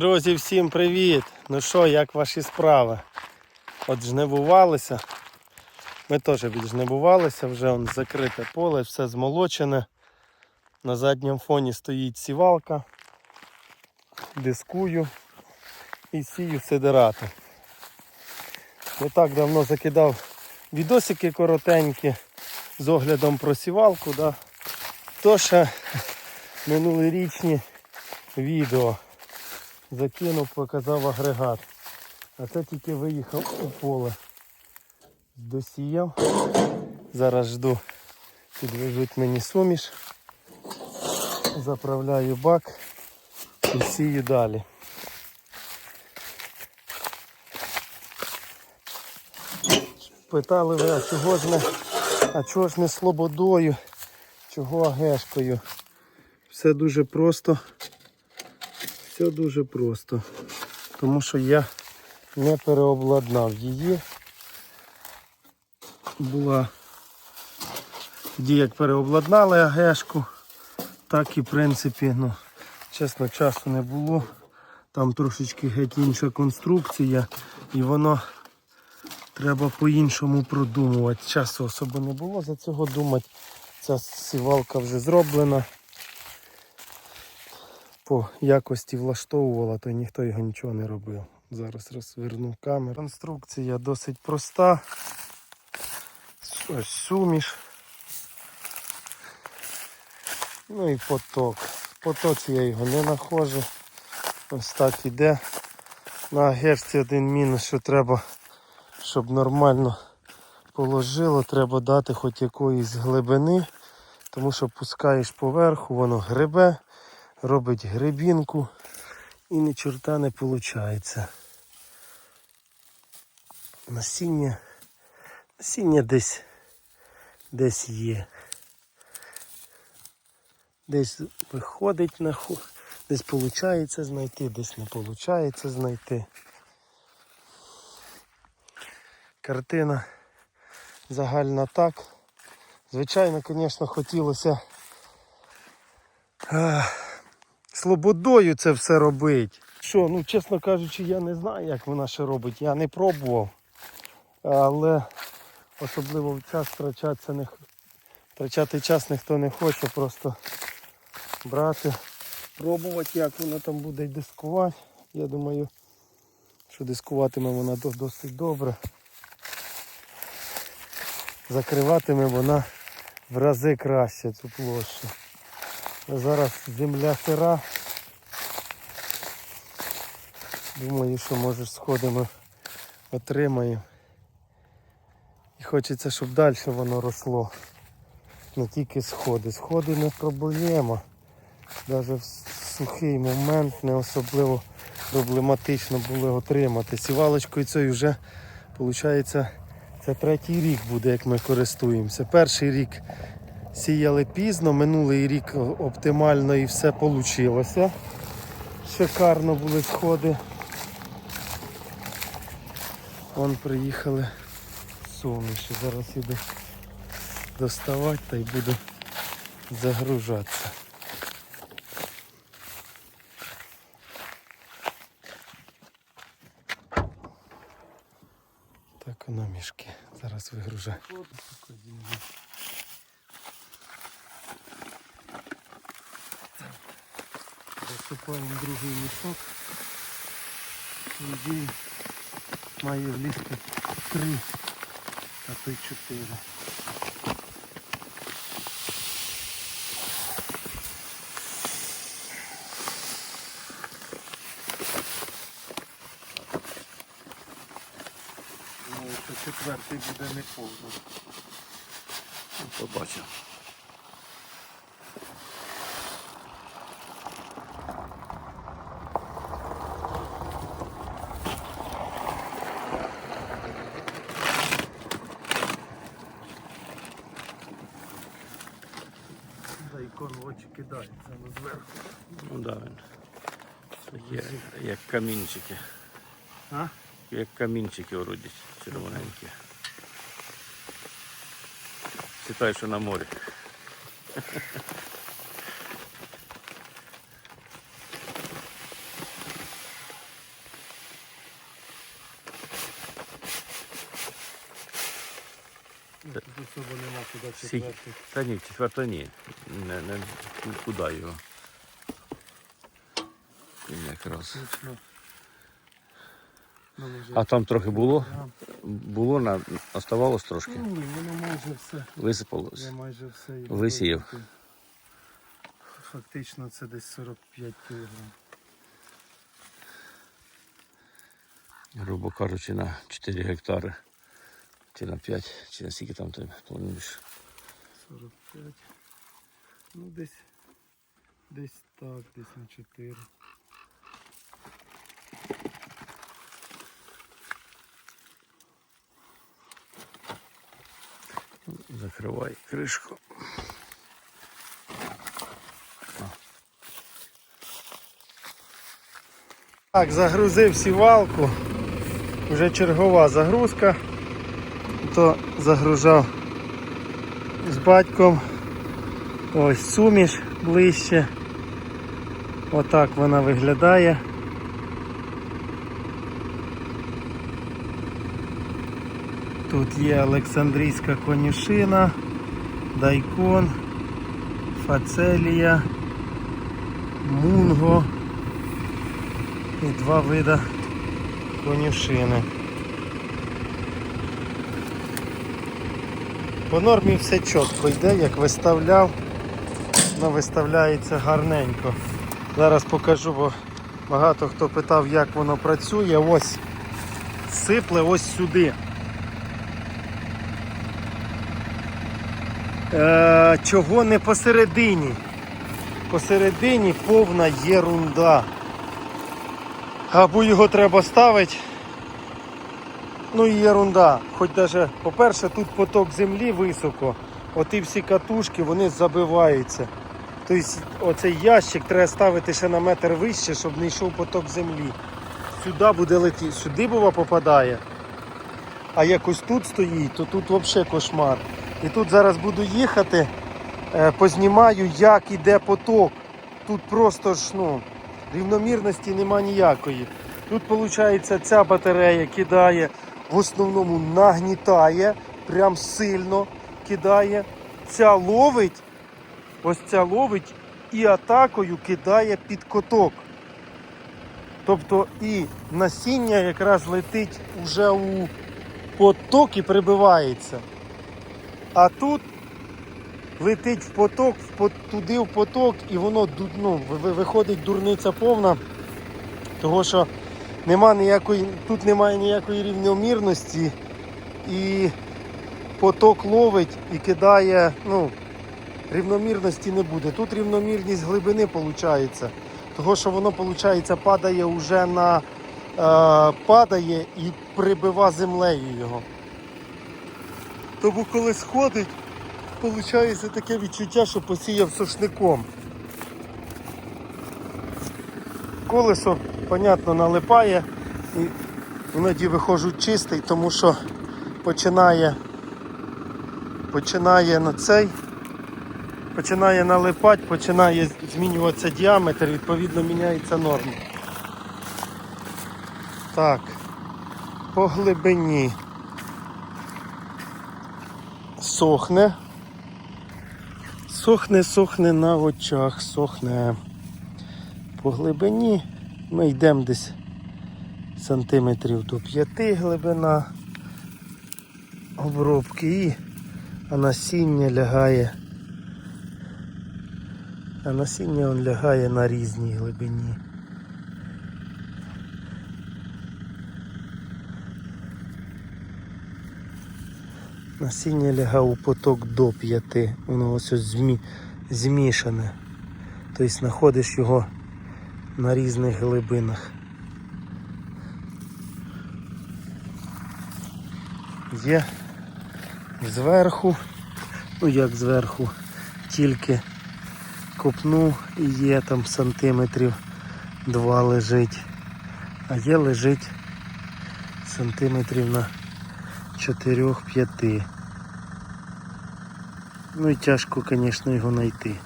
Друзі, всім привіт! Ну що, як ваші справи? От жнивувалися. Ми теж віджнивувалися, вже он закрите поле, все змолочене. На задньому фоні стоїть сівалка. Дискую і сію сидирати. Не так давно закидав відосики коротенькі з оглядом про сівалку. Да? То ще минулорічні відео закинув, показав агрегат. А це тільки виїхав у поле. Досіяв. Зараз жду. Підвезуть мені суміш. Заправляю бак і сію далі. Питали ви, а чого ж не, а чого ж не слободою, чого агешкою? Все дуже просто. Все дуже просто. Тому що я не переобладнав її. Була тоді як переобладнали агешку, так і в принципі, ну, чесно, часу не було. Там трошечки геть інша конструкція і воно треба по-іншому продумувати. Часу особо не було за цього думати. Ця сівалка вже зроблена по якості влаштовувала, то ніхто його нічого не робив. Зараз розверну камеру. Конструкція досить проста. Ось суміш. Ну і поток. В потоці я його не знаходжу. Ось так іде. На герці один мінус, що треба, щоб нормально положило, треба дати хоч якоїсь глибини, тому що пускаєш поверху, воно грибе робить грибінку і ні чорта не виходить. Насіння, насіння десь, десь є. Десь виходить на ху, десь виходить знайти, десь не виходить знайти. Картина загальна так. Звичайно, звісно, хотілося. Слободою це все робить. Що, ну чесно кажучи, я не знаю, як вона ще робить. Я не пробував. Але особливо в час втрачатися не втрачати час ніхто не хоче, просто брати, пробувати, як вона там буде дискувати. Я думаю, що дискуватиме вона досить добре. Закриватиме вона в рази краще цю площу. Зараз земля сира. Думаю, що може сходимо, отримаємо. І хочеться, щоб далі воно росло. Не тільки сходи. Сходи не проблема. Навіть в сухий момент не особливо проблематично було отримати. Сівалочкою цією вже, виходить, це третій рік буде, як ми користуємося. Перший рік Сіяли пізно, минулий рік оптимально і все вийшло. Шикарно були сходи. Вон приїхали суміші. Зараз іду доставати та й буду загружатися. Так воно мішки. Зараз вигружаю. Засипаємо другий мішок. Тоді має влізти три, а то й чотири. Що четвертий буде не повний. Побачив. Да, ікон в очі кидається ну, зверху. Ну да. він. Такі, як камінчики. А? Як камінчики вроді червоненькі. Читай, що на морі. сюди Сі- четвертий. Та ні, четверта ні. Не, не, куди його? Він якраз. Точно. Ну, може, А там трохи було? Було, на, оставалось трошки. Ну, воно майже все. Висипалось. Я майже все і Висіяв. Фактично це десь 45 кг. Грубо кажучи, на 4 гектари. Чи на 5, чи на скільки там ти плануєш. 45. Ну десь. Десь так, десь на 4. Закривай кришку. Так, загрузив сівалку. Вже чергова загрузка. То загружав з. Ось суміш ближче. Отак вона виглядає. Тут є Олександрійська конюшина, дайкон, фацелія, мунго і два вида конюшини. По нормі все чітко йде, як виставляв, воно виставляється гарненько. Зараз покажу, бо багато хто питав, як воно працює. Ось сипле ось сюди. Е, чого не посередині? Посередині повна єрунда. Або його треба ставити. Ну і єрунда. Хоч даже, по-перше, тут поток землі високо, оті всі катушки вони забиваються. Тобто оцей ящик треба ставити ще на метр вище, щоб не йшов поток землі. Сюди буде летіти, сюди бува попадає. А якось тут стоїть, то тут взагалі кошмар. І тут зараз буду їхати, е, познімаю, як іде поток. Тут просто ж ну, рівномірності нема ніякої. Тут виходить ця батарея кидає, в основному нагнітає, прям сильно кидає. Ця ловить, ось ця ловить і атакою кидає під коток. Тобто і насіння якраз летить вже у поток і прибивається. А тут летить в поток, туди в поток, і воно ну, ви- ви- виходить дурниця повна, того що нема ніякої, тут немає ніякої рівномірності, і поток ловить і кидає, ну, рівномірності не буде. Тут рівномірність глибини виходить. Того, що воно виходить, падає вже на е, падає і прибива землею його. Тому коли сходить, виходить таке відчуття, що посіяв сошником. Колесо, понятно, налипає і іноді виходжу чистий, тому що починає, починає на цей, починає налипати, починає змінюватися діаметр, відповідно міняється норма. Так, по глибині сохне. Сохне, сохне на очах, сохне. По глибині ми йдемо десь сантиметрів до 5 глибина обробки і насіння лягає. А насіння він лягає на різній глибині. Насіння лягає у поток до 5. Воно ось ось змі... змішане. Тобто знаходиш його на різних глибинах. Є зверху, ну як зверху, тільки копнув і є там сантиметрів два лежить, а є лежить сантиметрів на 4-5. Ну і тяжко, звісно, його знайти.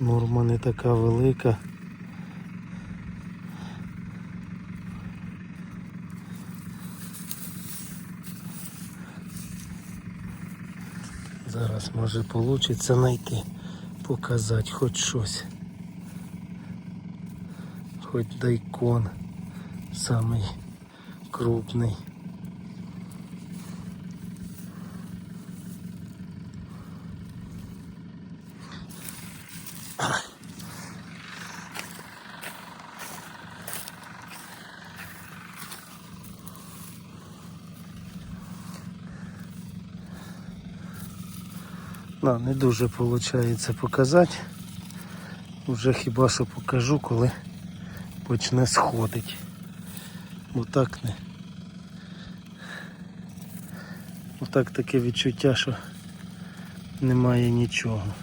Норма не така велика. Зараз може вийде знайти, показати хоч щось. Хоч дайкон самий крупний. Да, не дуже виходить показати. Вже хіба що покажу, коли почне сходити. Бо так не. Отак таке відчуття, що немає нічого.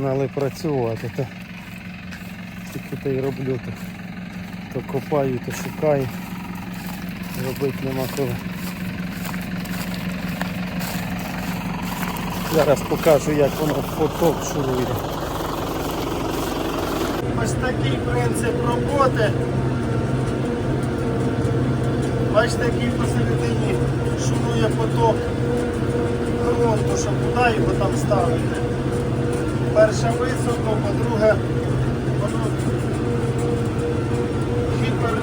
Гнали працювати, то тільки то й роблю, то, то копаю, то шукаю. Робити нема коли. Зараз покажу, як воно поток шурує. Ось такий принцип роботи. Бачите, який посередині шурує поток ґрунту, щоб куди його там ставити. Перше високо, по-друге, воно гіпер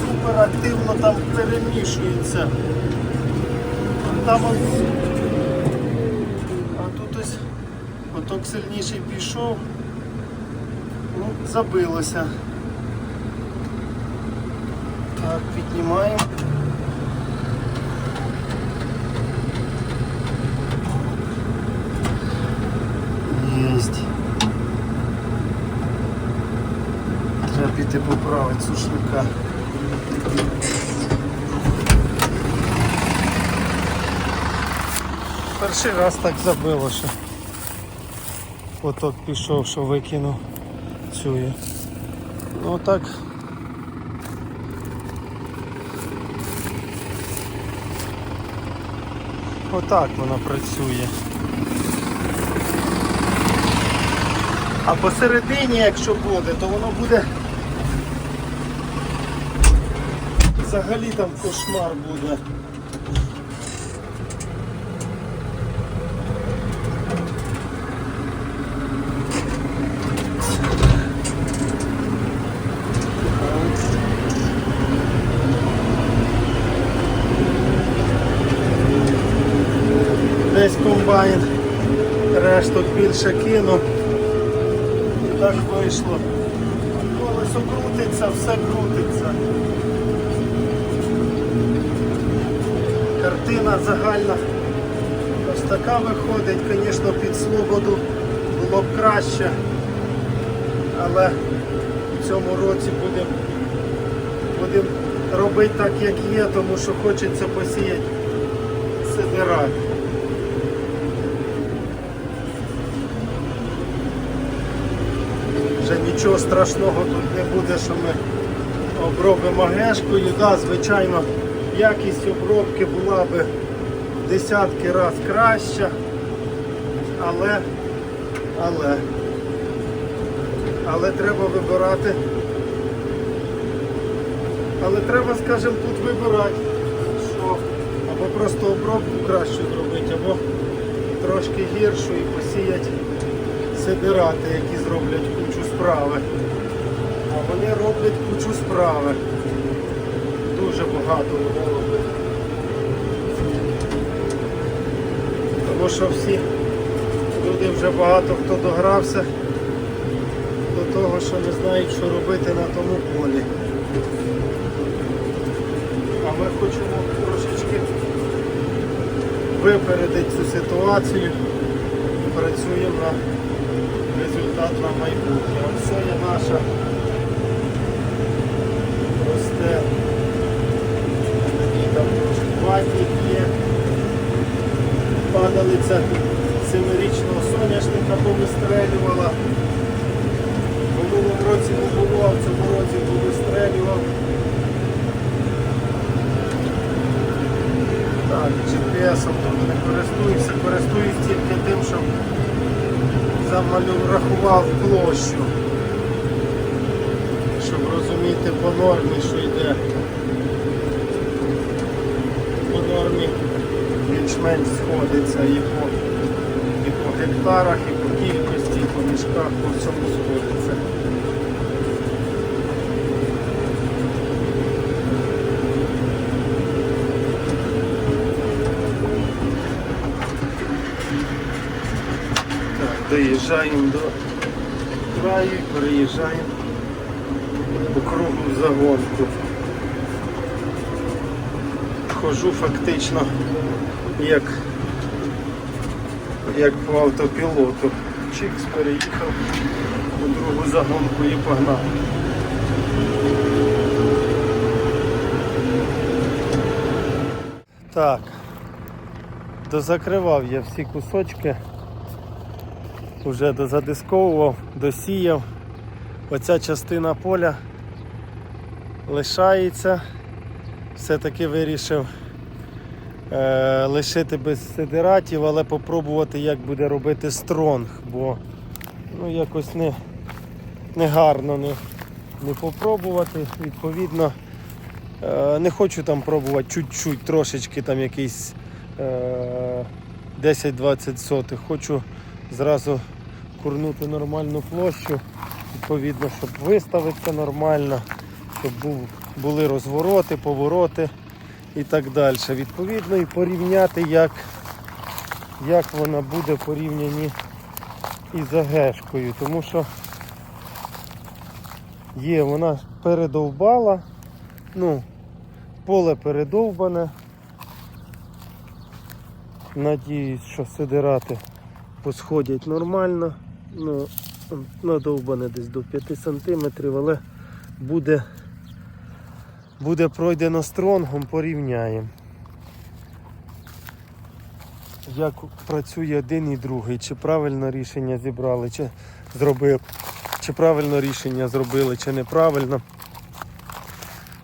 супер активно там перемішується. Там ось, а тут ось поток сильніший пішов, ну, забилося. Так, піднімаємо. Треба піти поправити сушника. Перший раз так забило, що поток пішов, що викинув цю. Ну так. Отак вона працює. А посередині, якщо буде, то воно буде взагалі там кошмар буде. Десь комбайн решту більше кинув. І так вийшло. Колесо крутиться, все крутиться. Картина загальна. Ось така виходить, звісно, під свободу було б краще. Але в цьому році будемо будем робити так, як є, тому що хочеться посіяти сидирак. Вже нічого страшного тут не буде, що ми обробимо гешкою. Да, звичайно, якість обробки була би десятки раз краща, але, але, але треба вибирати. Але треба, скажімо, тут вибирати, що або просто обробку кращу зробити, або трошки гіршу і посіяти сидирати, які зроблять кучу справи. А вони роблять кучу справи. Багато роблять. Тому що всі люди вже багато хто догрався до того, що не знають, що робити на тому полі. А ми хочемо трошечки випередити цю ситуацію. Працюємо на результат на майбутнє. Ось є наша росте. І там ватник є. Падалиця семирічного соняшника вистрелювала. В минулому році не було, а в цьому році вистрелював. Так, GPS-ом тут не користуюся, користуюсь тільки тим, щоб замалював площу. Щоб розуміти по нормі, що йде. По нормі більш-менш сходиться і по, і по гектарах, і по кількості, і по мішках, по всьому сходиться. Доїжджаємо до краю і переїжджаємо по кругу загонку. Хожу фактично як, як по автопілоту. Чикс переїхав у другу загонку і погнав. Так, дозакривав я всі кусочки, вже дозадисковував, досіяв. Оця частина поля лишається. Все-таки вирішив е, лишити без сидератів, але попробувати, як буде робити стронг, бо ну, якось не, не гарно не, не попробувати. Відповідно, е, не хочу там пробувати чуть-чуть, трошечки там якийсь е, 10-20 сотих. Хочу зразу курнути нормальну площу, відповідно, щоб виставитися нормально, щоб був, були розвороти, повороти і так далі. Відповідно, і порівняти, як, як вона буде в порівнянні із агешкою. Тому що є, вона передовбала, ну, поле передовбане. Надіюсь, що сидирати посходять нормально. Ну, надовбане десь до 5 сантиметрів, але буде, буде пройдено стронгом, порівняємо. Як працює один і другий, чи правильно рішення зібрали, чи зробив, чи правильно рішення зробили, чи неправильно.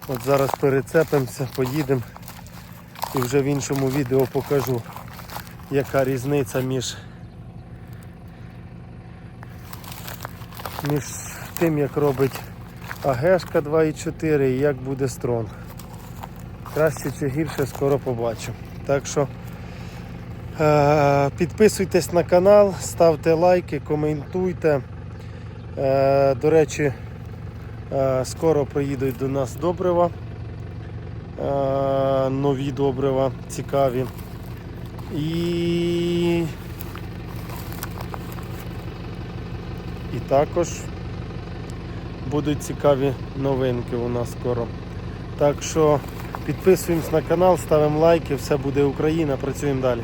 От зараз перецепимося, поїдемо і вже в іншому відео покажу, яка різниця між між тим, як робить Агешка 2.4 і як буде стронг. Краще чи гірше скоро побачу. Так що е- підписуйтесь на канал, ставте лайки, коментуйте. Е- до речі, е- скоро приїдуть до нас добрива. Е- нові добрива, цікаві. І І також будуть цікаві новинки у нас скоро. Так що підписуємось на канал, ставимо лайки, все буде Україна, працюємо далі.